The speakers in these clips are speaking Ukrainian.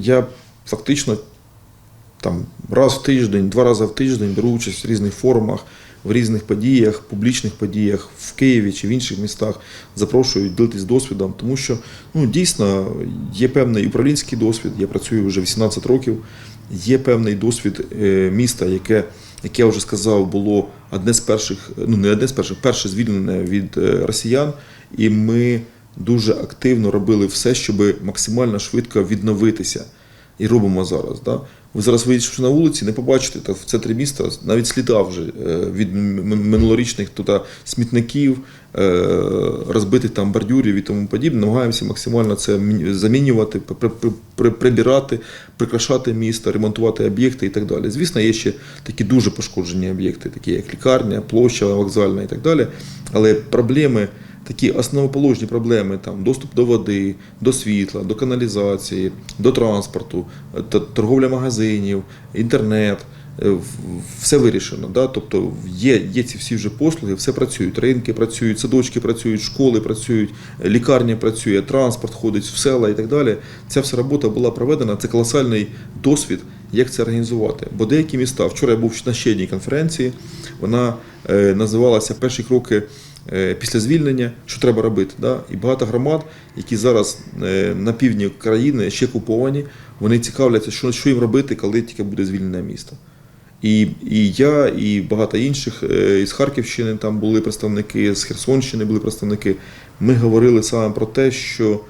я фактично там раз в тиждень, два рази в тиждень беру участь в різних форумах, в різних подіях, публічних подіях в Києві чи в інших містах. Запрошую ділитись досвідом, тому що ну, дійсно є певний управлінський досвід. Я працюю вже 18 років. Є певний досвід е, міста, яке, як я вже сказав, було одне з перших, ну не одне з перших, перше звільнене від е, росіян, і ми дуже активно робили все, щоб максимально швидко відновитися. І робимо зараз. Да? Ви зараз вийшовши на вулиці, не побачите так, в центрі міста навіть сліда вже е, від минулорічних туди смітників, е, розбитих там бордюрів і тому подібне. Намагаємося максимально це замінювати, при- при- при- прибирати, прикрашати місто, ремонтувати об'єкти і так далі. Звісно, є ще такі дуже пошкоджені об'єкти, такі як лікарня, площа вокзальна і так далі. Але проблеми такі основоположні проблеми, там доступ до води, до світла, до каналізації, до транспорту, е, торговля магазинів, інтернет. е, Все вирішено. Да? Тобто є, є ці всі вже послуги, все працюють. Ринки працюють, садочки працюють, школи працюють, е, лікарня працює, транспорт ходить в села і так далі. Ця вся робота була проведена. Це колосальний досвід, як це організувати. Бо деякі міста, вчора я був на ще одній конференції, вона е, називалася Перші кроки е, після звільнення, що треба робити. Да? І багато громад, які зараз е, на півдні країни ще окуповані, вони цікавляться, що, що їм робити, коли тільки буде звільнене місто. І, і я, і багато інших із Харківщини там були представники, з Херсонщини були представники. Ми говорили саме про те, що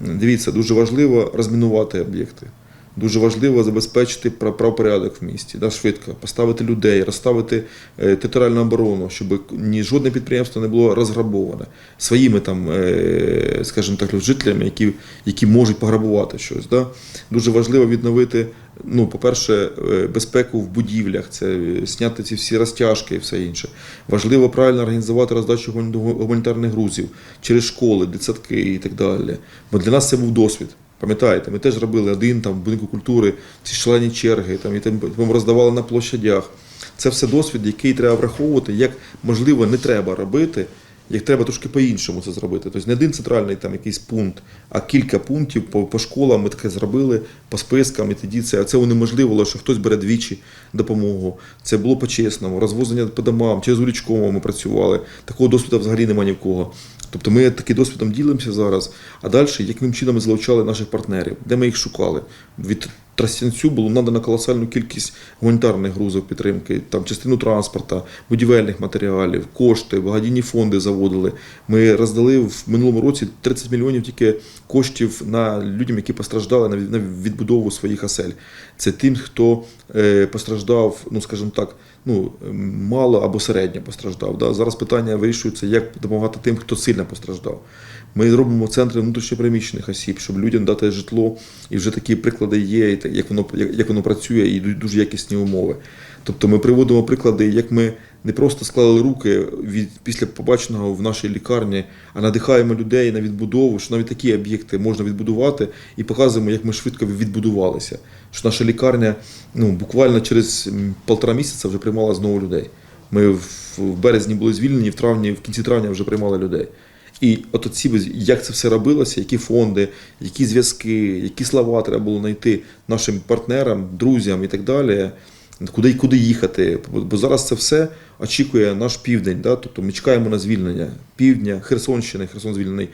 дивіться, дуже важливо розмінувати об'єкти. Дуже важливо забезпечити правопорядок в місті, да, швидко, поставити людей, розставити е, територіальну оборону, щоб ні жодне підприємство не було розграбоване своїми там, е, скажімо так, жителями, які, які можуть пограбувати щось. Да. Дуже важливо відновити, ну, по-перше, е, безпеку в будівлях, це зняти ці всі розтяжки і все інше. Важливо правильно організувати роздачу гуманітарних грузів через школи, дитсадки і так далі. Бо для нас це був досвід. Пам'ятаєте, ми теж робили один там в будинку культури, ці шалені черги, там і там роздавали на площадях. Це все досвід, який треба враховувати, як можливо не треба робити, як треба трошки по-іншому це зробити. Тобто не один центральний там якийсь пункт, а кілька пунктів по, по школам ми таке зробили, по спискам, і тоді це, це унеможливило, що хтось бере двічі допомогу. Це було по-чесному, розвозення по домам, через Урічково ми працювали. Такого досвіду взагалі немає ні в кого. Тобто ми таким досвідом ділимося зараз. А далі, яким чином ми залучали наших партнерів, де ми їх шукали? Від Тростянцю було надано колосальну кількість гуманітарних грузів підтримки, там частину транспорта, будівельних матеріалів, кошти, благодійні фонди заводили. Ми роздали в минулому році 30 мільйонів тільки коштів на людям, які постраждали на відбудову своїх осель. Це тим, хто е, постраждав, ну скажімо так, ну мало або середньо постраждав. Да? Зараз питання вирішується, як допомагати тим, хто сильно постраждав. Ми робимо центри внутрішньопереміщених осіб, щоб людям дати житло, і вже такі приклади є, і як воно як, воно працює, і ду- дуже якісні умови. Тобто ми приводимо приклади, як ми не просто склали руки від після побаченого в нашій лікарні, а надихаємо людей на відбудову, що навіть такі об'єкти можна відбудувати, і показуємо, як ми швидко відбудувалися. Що наша лікарня ну, буквально через м, полтора місяця вже приймала знову людей. Ми в березні були звільнені, в травні, в кінці травня вже приймали людей. І от оці, як це все робилося, які фонди, які зв'язки, які слова треба було знайти нашим партнерам, друзям і так далі, куди, куди їхати. Бо зараз це все очікує наш південь. Да? Тобто ми чекаємо на звільнення півдня, Херсонщини, Херсон звільнений.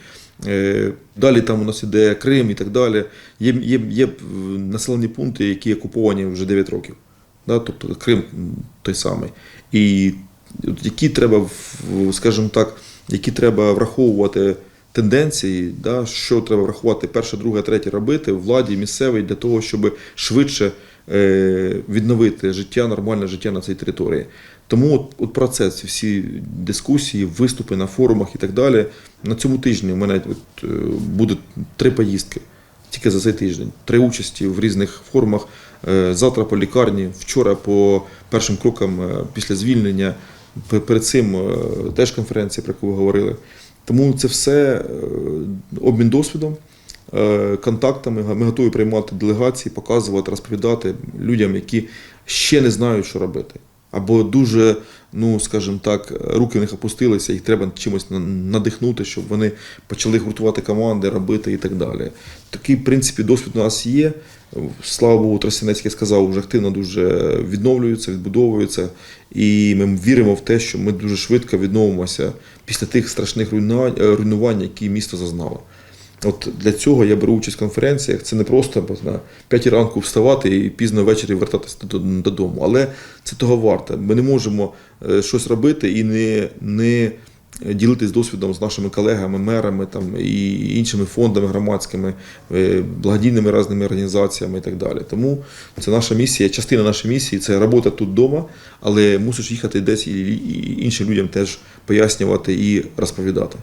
Е, Далі там у нас іде Крим і так далі. Є, є, є населені пункти, які окуповані вже 9 років. Да? Тобто Крим той самий. І які треба, скажімо так, які треба враховувати тенденції, да, що треба врахувати перше, друге, третє робити владі місцевій для того, щоб швидше е, відновити життя, нормальне життя на цій території. Тому от, от процес, ці всі дискусії, виступи на форумах і так далі. На цьому тижні у мене от, е, буде три поїздки. Тільки за цей тиждень. Три участі в різних форумах. Е, Завтра по лікарні, вчора по першим крокам після звільнення. Пе- Перед цим е, теж конференція, про яку ви говорили. Тому це все е, обмін досвідом, е, контактами. Ми готові приймати делегації, показувати, розповідати людям, які ще не знають, що робити. Або дуже, ну скажімо так, руки в них опустилися, їх треба чимось надихнути, щоб вони почали гуртувати команди, робити і так далі. Такий, в принципі, досвід у нас є. Слава Богу, Тростянецький сказав, вже активно дуже відновлюється, відбудовується. І ми віримо в те, що ми дуже швидко відновимося після тих страшних руйнувань, е, які місто зазнало. От для цього я беру участь в конференціях. Це не просто на 5 ранку вставати і пізно ввечері вертатися додому. Але це того варто. Ми не можемо е, щось робити і не, не ділитись досвідом з нашими колегами, мерами там, і іншими фондами громадськими, е, благодійними різними організаціями і так далі. Тому це наша місія, частина нашої місії це робота тут вдома, але мусиш їхати десь і іншим людям теж пояснювати і розповідати.